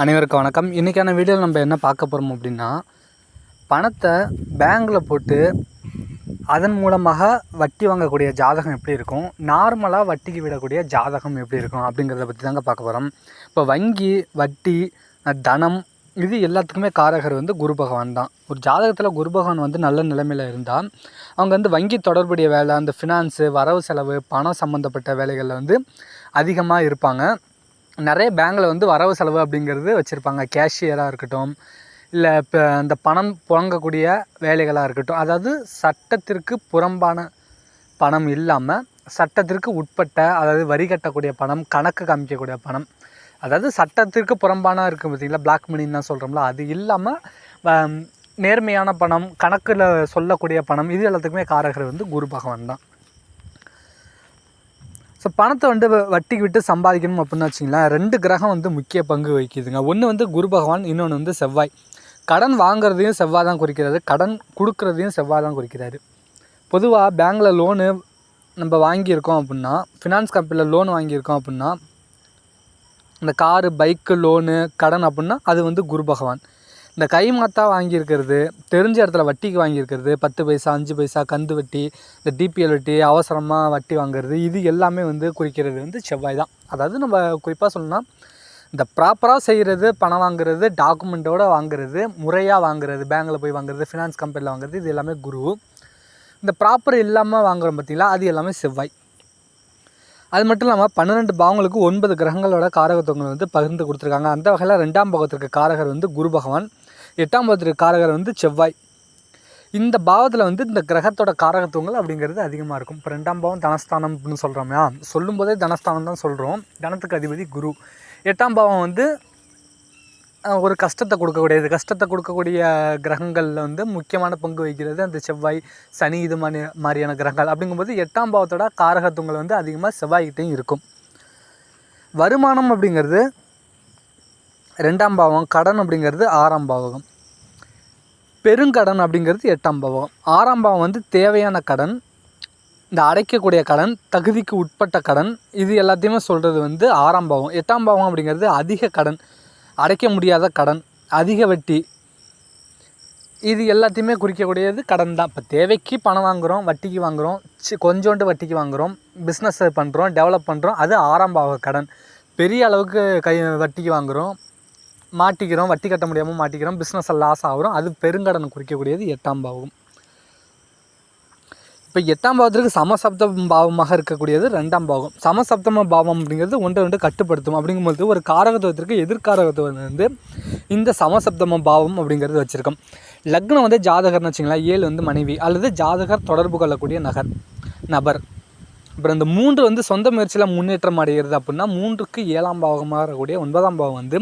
அனைவருக்கும் வணக்கம். இன்றைக்கான வீடியோவில் நம்ம என்ன பார்க்க போகிறோம் அப்படின்னா பணத்தை பேங்க்கில் போட்டு அதன் மூலமாக வட்டி வாங்கக்கூடிய ஜாதகம் எப்படி இருக்கும்? நார்மலாக வட்டிக்கு விடக்கூடிய ஜாதகம் எப்படி இருக்கும்? அப்படிங்கிறத பற்றி தாங்க பார்க்க போகிறோம் இப்போ வங்கி வட்டி தனம் இது எல்லாத்துக்குமே காரகர் வந்து குரு பகவான் தான். ஒரு ஜாதகத்தில் குரு பகவான் வந்து நல்ல நிலைமையில் இருந்தால் அவங்க வந்து வங்கி தொடர்புடைய வேலை அந்த ஃபினான்ஸு வரவு செலவு பணம் சம்மந்தப்பட்ட வேலைகளில் வந்து அதிகமாக இருப்பாங்க. நிறைய பேங்கில் வந்து வரவு செலவு அப்படிங்கிறது வச்சுருப்பாங்க. கேஷியராக இருக்கட்டும் இல்லை இப்போ அந்த பணம் புழங்கக்கூடிய வேலைகளாக இருக்கட்டும். அதாவது சட்டத்திற்கு புறம்பான பணம் இல்லாமல் சட்டத்திற்கு உட்பட்ட அதாவது வரி கட்டக்கூடிய பணம் கணக்கு காமிக்கக்கூடிய பணம் அதாவது சட்டத்திற்கு புறம்பான இருக்குது பார்த்தீங்களா பிளாக் மணின்னு தான் சொல்கிறோம்ல அது இல்லாமல் நேர்மையான பணம் கணக்கில் சொல்லக்கூடிய பணம் இது எல்லாத்துக்குமே காரகர் வந்து குரு பகவான் தான். ஸோ பணத்தை வந்து வ- வட்டிக்கு விட்டு சம்பாதிக்கணும் அப்படின்னு வச்சிங்களேன் ரெண்டு கிரகம் வந்து முக்கிய பங்கு வகிக்குதுங்க. ஒன்று வந்து குரு பகவான் இன்னொன்று வந்து செவ்வாய். கடன் வாங்குறதையும் செவ்வாய் தான் குறிக்கிறாரு கடன் கொடுக்குறதையும் செவ்வாய் தான் குறிக்கிறாரு. பொதுவாக பேங்க்கில் லோனு நம்ம வாங்கியிருக்கோம் அப்படின்னா ஃபினான்ஸ் கம்பெனியில் லோன் வாங்கியிருக்கோம் அப்படின்னா இந்த காரு பைக்கு லோனு கடன் அப்படின்னா அது வந்து குரு பகவான். இந்த கை மாத்தா வாங்கியிருக்கிறது தெரிஞ்ச இடத்துல வட்டிக்கு வாங்கியிருக்கிறது பத்து பைசா அஞ்சு பைசா கந்து வட்டி இந்த டிபிஎல் வட்டி அவசரமாக வட்டி வாங்குறது இது எல்லாமே வந்து குறிக்கிறது வந்து செவ்வாய் தான். அதாவது நம்ம குறிப்பாக சொல்லணும்னா இந்த ப்ராப்பராக செய்கிறது பணம் வாங்குறது டாக்குமெண்ட்டோட வாங்குறது முறையாக வாங்குறது பேங்கில் போய் வாங்குறது ஃபினான்ஸ் கம்பெனியில் வாங்குறது இது எல்லாமே குரு. இந்த ப்ராப்பர் இல்லாமல் வாங்குறோம் பார்த்திங்களா அது எல்லாமே செவ்வாய். அது மட்டும் இல்லாமல் பன்னிரெண்டு பாவங்களுக்கு ஒன்பது கிரகங்களோட காரகத்துவங்கள் வந்து பகிர்ந்து கொடுத்துருக்காங்க. அந்த வகையில் ரெண்டாம் பாகத்திற்கு காரகர் வந்து குரு பகவான். எட்டாம் பாவத்திற்கு காரகர் வந்து செவ்வாய். இந்த பாவத்தில் வந்து இந்த கிரகத்தோட காரகத்துவங்கள் அப்படிங்கிறது அதிகமாக இருக்கும். இப்போ ரெண்டாம் பாவம் தனஸ்தானம் அப்படின்னு சொல்கிறோம்யா சொல்லும் போதே தனஸ்தானம் தான் சொல்கிறோம் தனத்துக்கு அதிபதி குரு. எட்டாம் பாவம் வந்து ஒரு கஷ்டத்தை கொடுக்கக்கூடியது. கஷ்டத்தை கொடுக்கக்கூடிய கிரகங்களில் வந்து முக்கியமான பங்கு வகிக்கிறது அந்த செவ்வாய் சனி இது மாதிரி மாதிரியான கிரகங்கள். அப்படிங்கும்போது எட்டாம் பாவத்தோட காரகத்துவங்கள் வந்து அதிகமாக செவ்வாய்கிட்டையும் இருக்கும். வருமானம் அப்படிங்கிறது ரெண்டாம் பாவகம் கடன் அப்படிங்கிறது ஆறாம் பாவகம். பெருங்கடன் அப்படிங்கிறது எட்டாம் பாவகம். ஆறாம் பாவம் வந்து தேவையான கடன் இந்த அடைக்கக்கூடிய கடன் தகுதிக்கு உட்பட்ட கடன் இது எல்லாத்தையுமே சொல்கிறது வந்து ஆறாம் பாவம். எட்டாம் பாவம் அப்படிங்கிறது அதிக கடன் அடைக்க முடியாத கடன் அதிக வட்டி. இது எல்லாத்தையுமே குறிக்கக்கூடியது கடன் தான். இப்போ தேவைக்கு பணம் வாங்குகிறோம் வட்டிக்கு வாங்குகிறோம் சி கொஞ்சோண்டு வட்டிக்கு வாங்குகிறோம் பிஸ்னஸ் பண்ணுறோம் டெவலப் பண்ணுறோம் அது ஆறாம் பாவ கடன். பெரிய அளவுக்கு கை வட்டிக்கு வாங்குகிறோம் மாட்டிக்கிறோம் வட்டி கட்ட முடியாமல் மாட்டிக்கிறோம் பிஸ்னஸை லாஸ் ஆகிறோம். அது பெருங்கடன் குறிக்கக்கூடியது எட்டாம் பாவம். இப்போ எட்டாம் பாவத்திற்கு சமசப்த பாவமாக இருக்கக்கூடியது ரெண்டாம் பாவம். சமசப்தம பாவம் அப்படிங்கிறது ஒன்றை ஒன்று கட்டுப்படுத்தும் அப்படிங்கும்போது ஒரு காரகத்துவத்திற்கு எதிர்காரகத்துவம் வந்து இந்த சமசப்தம பாவம் அப்படிங்கிறது வச்சுருக்கோம். லக்னம் வந்து ஜாதகர்னு வச்சுங்களேன் ஏழு வந்து மனைவி அல்லது ஜாதகர் தொடர்பு கொள்ளக்கூடிய நகர் நபர். அப்புறம் இந்த மூன்று வந்து சொந்த முயற்சியில் முன்னேற்றம் அடைகிறது அப்படின்னா மூன்றுக்கு ஏழாம் பாவமாக இருக்கக்கூடிய ஒன்பதாம் பாவம் வந்து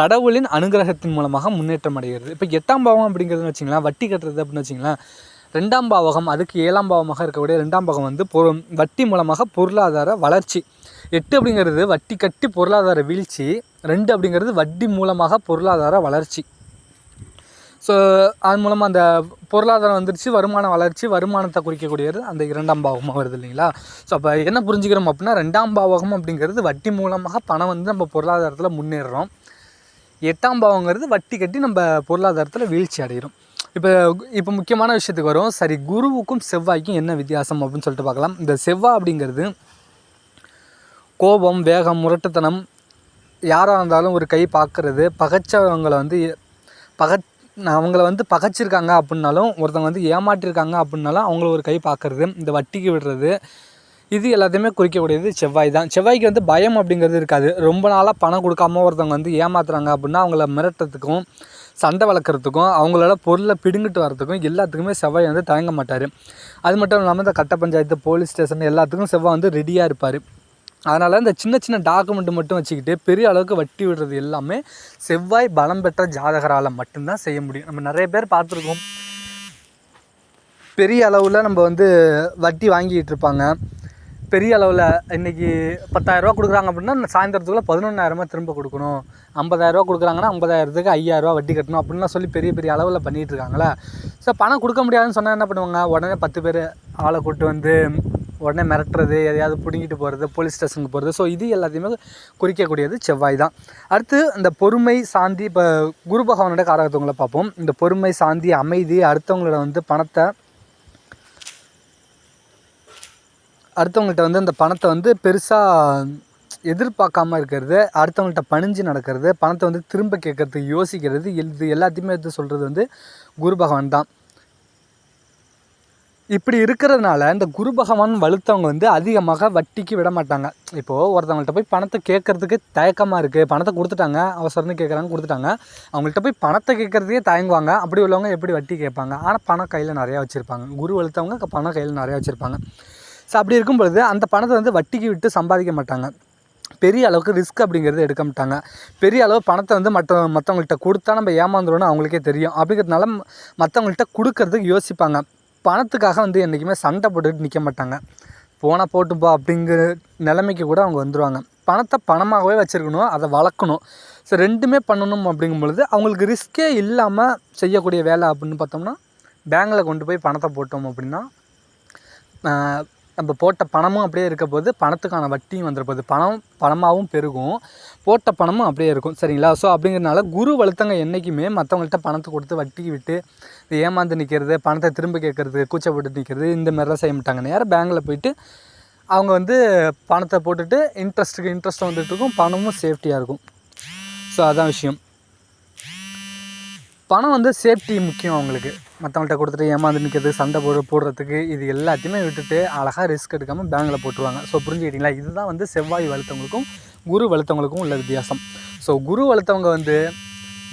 கடவுளின் அனுகிரகத்தின் மூலமாக முன்னேற்றம் அடைகிறது. இப்போ எட்டாம் பாவம் அப்படிங்கிறதுன்னு வச்சிங்களேன் வட்டி கட்டுறது அப்படின்னு வச்சிங்களேன் ரெண்டாம் பாவகம் அதுக்கு ஏழாம் பாவமாக இருக்கக்கூடிய ரெண்டாம் பாவம் வந்து பொ வட்டி மூலமாக பொருளாதார வளர்ச்சி. எட்டு அப்படிங்கிறது வட்டி கட்டி பொருளாதார வீழ்ச்சி ரெண்டு அப்படிங்கிறது வட்டி மூலமாக பொருளாதார வளர்ச்சி. ஸோ அது மூலமாக அந்த பொருளாதாரம் வந்துருச்சு வருமான வளர்ச்சி வருமானத்தை குறிக்கக்கூடியது அந்த இரண்டாம் பாவமாக வருது இல்லைங்களா? ஸோ அப்போ என்ன புரிஞ்சுக்கிறோம் அப்படின்னா ரெண்டாம் பாவகம் அப்படிங்கிறது வட்டி மூலமாக பணம் வந்து நம்ம பொருளாதாரத்தில் முன்னேறுறோம். எட்டாம் பாவங்கிறது வட்டி கட்டி நம்ம பொருளாதாரத்தில் வீழ்ச்சி அடைகிறோம் இப்போ இப்போ முக்கியமான விஷயத்துக்கு வரும் சரி குருவுக்கும் செவ்வாய்க்கும் என்ன வித்தியாசம் அப்படின்னு சொல்லிட்டு பார்க்கலாம். இந்த செவ்வாய் அப்படிங்கிறது கோபம் வேகம் முரட்டுத்தனம் யாராக இருந்தாலும் ஒரு கை பார்க்குறது பகைச்சவங்களை வந்து பக அவங்கள வந்து பகைச்சிருக்காங்க அப்படின்னாலும் ஒருத்தவங்க வந்து ஏமாற்றிருக்காங்க அப்படின்னாலும் அவங்கள ஒரு கை பார்க்குறது இந்த வட்டிக்கு விடுறது இது எல்லாத்தையுமே குறிக்கக்கூடியது செவ்வாய் தான். செவ்வாய்க்கு வந்து பயம் அப்படிங்கிறது இருக்காது. ரொம்ப நாளாக பணம் கொடுக்காம ஒருத்தவங்க வந்து ஏமாத்துறாங்க அப்படின்னா அவங்கள மிரட்டுறதுக்கும் சண்டை வளர்க்குறதுக்கும் அவங்களோட பொருளை பிடுங்கிட்டு வரதுக்கும் எல்லாத்துக்குமே செவ்வாய் வந்து தயங்க மாட்டார். அது மட்டும் இல்லாமல் இந்த கட்ட பஞ்சாயத்து போலீஸ் ஸ்டேஷன் எல்லாத்துக்கும் செவ்வாய் வந்து ரெடியாக இருப்பார். அதனால் இந்த சின்ன சின்ன டாக்குமெண்ட் மட்டும் வச்சுக்கிட்டு பெரிய அளவுக்கு வட்டி விடுறது எல்லாமே செவ்வாய் பலம் பெற்ற ஜாதகரால் மட்டும்தான் செய்ய முடியும். நம்ம நிறைய பேர் பார்த்துருக்கோம். பெரிய அளவில் நம்ம வந்து வட்டி வாங்கிக்கிட்டு இருப்பாங்க. பெரிய அளவில் இன்றைக்கி பத்தாயிரரூவா கொடுக்குறாங்க அப்படின்னா சாயந்தரத்துக்குள்ளே பதினொன்றாயிரமா திரும்ப கொடுக்கணும். ஐம்பதாயிரரூவா கொடுக்குறாங்கன்னா ஐம்பதாயிரத்துக்கு ஐயாயிரரூவா வட்டி கட்டணும் அப்படின்லாம் சொல்லி பெரிய பெரிய அளவில் பண்ணிகிட்டு இருக்காங்களே ஸோ பணம் கொடுக்க முடியாதுன்னு சொன்னால் என்ன பண்ணுவாங்க? உடனே பத்து பேர் ஆளை கூப்பிட்டு வந்து உடனே மிரட்டுறது எதையாவது பிடுங்கிட்டு போகிறது போலீஸ் ஸ்டேஷனுக்கு போகிறது ஸோ இது எல்லாத்தையுமே குறிக்கக்கூடியது செவ்வாய் தான். அடுத்து இந்த பொறுமை சாந்தி இப்போ குரு பகவானோட காரகத்துவங்களை பார்ப்போம். இந்த பொறுமை சாந்தி அமைதி அடுத்தவங்களோட வந்து பணத்தை அடுத்தவங்கள்ட்ட வந்து அந்த பணத்தை வந்து பெருசாக எதிர்பார்க்காம இருக்கிறது அடுத்தவங்கள்ட்ட பணிஞ்சு நடக்கிறது பணத்தை வந்து திரும்ப கேட்கறதுக்கு யோசிக்கிறது இது எல்லாத்தையுமே எடுத்து சொல்கிறது வந்து குரு பகவான் தான். இப்படி இருக்கிறதுனால இந்த குரு பகவான் வலுத்தவங்க வந்து அதிகமாக வட்டிக்கு விட மாட்டாங்க. இப்போது ஒருத்தவங்கள்ட்ட போய் பணத்தை கேட்கறதுக்கு தயக்கமாக இருக்குது பணத்தை கொடுத்துட்டாங்க அவசரம்னு கேட்குறாங்க கொடுத்துட்டாங்க. அவங்கள்ட்ட போய் பணத்தை கேட்குறதையே தயங்குவாங்க அப்படி உள்ளவங்க எப்படி வட்டி கேட்பாங்க? ஆனால் பணம் கையில் நிறையா வச்சுருப்பாங்க. குரு வலுத்தவங்க பணம் கையில் நிறையா வச்சுருப்பாங்க. ஸோ அப்படி இருக்கும் பொழுது அந்த பணத்தை வந்து வட்டிக்கு விட்டு சம்பாதிக்க மாட்டாங்க. பெரிய அளவுக்கு ரிஸ்க் அப்படிங்கிறது எடுக்க மாட்டாங்க. பெரிய அளவு பணத்தை வந்து மற்ற மற்றவங்கள்ட்ட கொடுத்தா நம்ம ஏமாந்துருவோம்னு அவங்களுக்கே தெரியும். அப்படிங்கிறதுனால மற்றவங்கள்ட்ட கொடுக்கறதுக்கு யோசிப்பாங்க. பணத்துக்காக வந்து என்றைக்குமே சண்டை போட்டுக்கிட்டு நிற்க மாட்டாங்க. போனால் போட்டுப்பா அப்படிங்கிற நிலைமைக்கு கூட அவங்க வந்துடுவாங்க பணத்தை பணமாகவே வச்சுருக்கணும் அதை வளர்க்கணும். ஸோ ரெண்டுமே பண்ணணும் அப்படிங்கும் பொழுது அவங்களுக்கு ரிஸ்க்கே இல்லாமல் செய்யக்கூடிய வேலை அப்படின்னு பார்த்தோம்னா பேங்கில் கொண்டு போய் பணத்தை போட்டோம் அப்படின்னா நம்ம போட்ட பணமும் அப்படியே இருக்க போது பணத்துக்கான வட்டியும் வந்துட போகுது பணம் பணமாகவும் பெருகும். போட்ட பணமும் அப்படியே இருக்கும். சரிங்களா? ஸோ அப்படிங்கிறனால குரு வளர்த்தவங்க என்றைக்குமே மற்றவங்கள்ட்ட பணத்தை கொடுத்து வட்டிக்கு விட்டு இது ஏமாந்து நிற்கிறது பணத்தை திரும்ப கேட்கறது கூச்சப்பட்டு நிற்கிறது இந்த மாதிரிலாம் செய்ய மாட்டாங்க. நேராக பேங்கில் போயிட்டு அவங்க வந்து பணத்தை போட்டுட்டு இன்ட்ரெஸ்ட்டுக்கு இன்ட்ரெஸ்ட் வந்துட்டு இருக்கும். பணமும் சேஃப்டியாக இருக்கும். ஸோ அதான் விஷயம். பணம் வந்து சேஃப்டி முக்கியம் அவங்களுக்கு. மற்றவங்கள்ட்ட கொடுத்துட்டு ஏமாந்து நிற்கிறது சண்டை போடு போடுறதுக்கு இது எல்லாத்தையுமே விட்டுட்டு அழகாக ரிஸ்க் எடுக்காமல் பேங்கில் போட்டுருவாங்க. ஸோ புரிஞ்சுக்கிட்டீங்களா? இதுதான் வந்து செவ்வாய் வளர்த்தவங்களுக்கும் குரு வளர்த்தவங்களுக்கும் உள்ள வித்தியாசம். ஸோ குரு வளர்த்தவங்க வந்து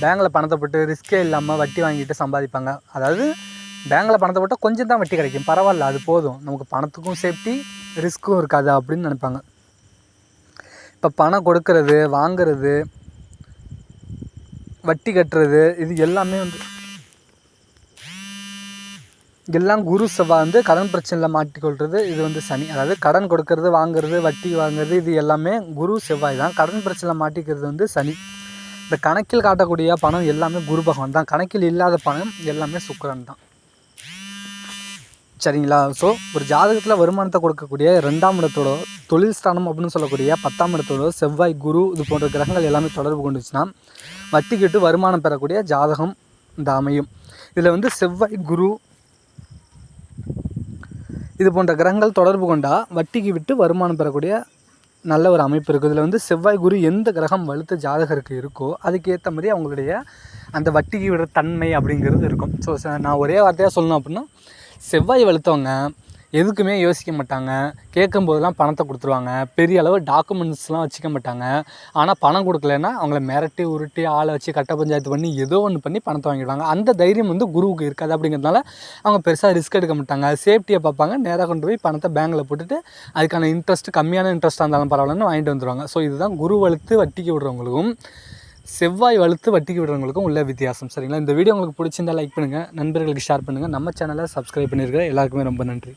பேங்கில் பணத்தை போட்டு ரிஸ்க்கே இல்லாமல் வட்டி வாங்கிட்டு சம்பாதிப்பாங்க. அதாவது பேங்கில் பணத்தை போட்டால் கொஞ்சம் தான் வட்டி கிடைக்கும். பரவாயில்ல அது போதும். நமக்கு பணத்துக்கும் சேஃப்டி ரிஸ்க்கும் இருக்காது அப்படின்னு நினைப்பாங்க. இப்போ பணம் கொடுக்கறது வாங்குறது வட்டி கட்டுறது இது எல்லாமே வந்து எல்லாம் குரு செவ்வாய் வந்து கடன் பிரச்சனையில் மாட்டிக்கொள்கிறது இது வந்து சனி. அதாவது கடன் கொடுக்கறது வாங்குறது வட்டி வாங்குறது இது எல்லாமே குரு செவ்வாய் தான். கடன் பிரச்சனையில் மாட்டிக்கிறது வந்து சனி. இந்த கணக்கில் காட்டக்கூடிய பணம் எல்லாமே குரு பகவான் தான். கணக்கில் இல்லாத பணம் எல்லாமே சுக்கரன் தான். சரிங்களா? ஸோ ஒரு ஜாதகத்தில் வருமானத்தை கொடுக்கக்கூடிய ரெண்டாம் இடத்தோட தொழில் ஸ்தானம் அப்படின்னு சொல்லக்கூடிய பத்தாம் இடத்தோட செவ்வாய் குரு இது போன்ற கிரகங்கள் எல்லாமே தொடர்பு கொண்டுச்சுன்னா வட்டிக்கிட்டு வருமானம் பெறக்கூடிய ஜாதகம் இந்த அமையும். இதில் வந்து செவ்வாய் குரு இது போன்ற கிரகங்கள் தொடர்பு கொண்டால் வட்டிக்கு விட்டு வருமானம் பெறக்கூடிய நல்ல ஒரு அமைப்பு இருக்குது இதில் வந்து செவ்வாய் குரு எந்த கிரகம் வலுத்த ஜாதகருக்கு இருக்கோ அதுக்கேற்ற மாதிரி அவங்களுடைய அந்த வட்டிக்கு விடுற தன்மை அப்படிங்கிறது இருக்கும். ஸோ நான் ஒரே வார்த்தையாக சொல்லணும் அப்படின்னா செவ்வாய் வலுத்தவங்க எதுக்குமே யோசிக்க மாட்டாங்க. கேட்கும் போதெல்லாம் பணத்தை கொடுத்துருவாங்க. பெரிய அளவு டாக்குமெண்ட்ஸ்லாம் வச்சுக்க மாட்டாங்க. ஆனால் பணம் கொடுக்கலன்னா அவங்கள மிரட்டி உருட்டி ஆளை வச்சு கட்ட பஞ்சாயத்து பண்ணி ஏதோ ஒன்று பண்ணி பணத்தை வாங்கிடுவாங்க. அந்த தைரியம் வந்து குருவுக்கு இருக்காது அப்படிங்கிறதுனால அவங்க பெருசாக ரிஸ்க் எடுக்க மாட்டாங்க. சேஃப்டியை பார்ப்பாங்க. நேராக கொண்டு போய் பணத்தை பேங்கில் போட்டுட்டு அதுக்கான இன்ட்ரெஸ்ட் கம்மியான இன்ட்ரெஸ்ட்டாக இருந்தாலும் பரவாயில்லன்னு வாங்கிட்டு வந்துடுவாங்க ஸோ இதுதான் குரு வலுத்து வட்டிக்கு விடுறவங்களுக்கும் செவ்வாய் வலுத்து வட்டிக்கு விடுறவங்களுக்கும் உள்ள வித்தியாசம் சரிங்களா? இந்த வீடியோ உங்களுக்கு பிடிச்சிருந்தா லைக் பண்ணுங்கள் நண்பர்களுக்கு ஷேர் பண்ணுங்கள் நம்ம சேனலை சப்ஸ்கிரைப் பண்ணியிருக்கிற எல்லாருக்குமே ரொம்ப நன்றி.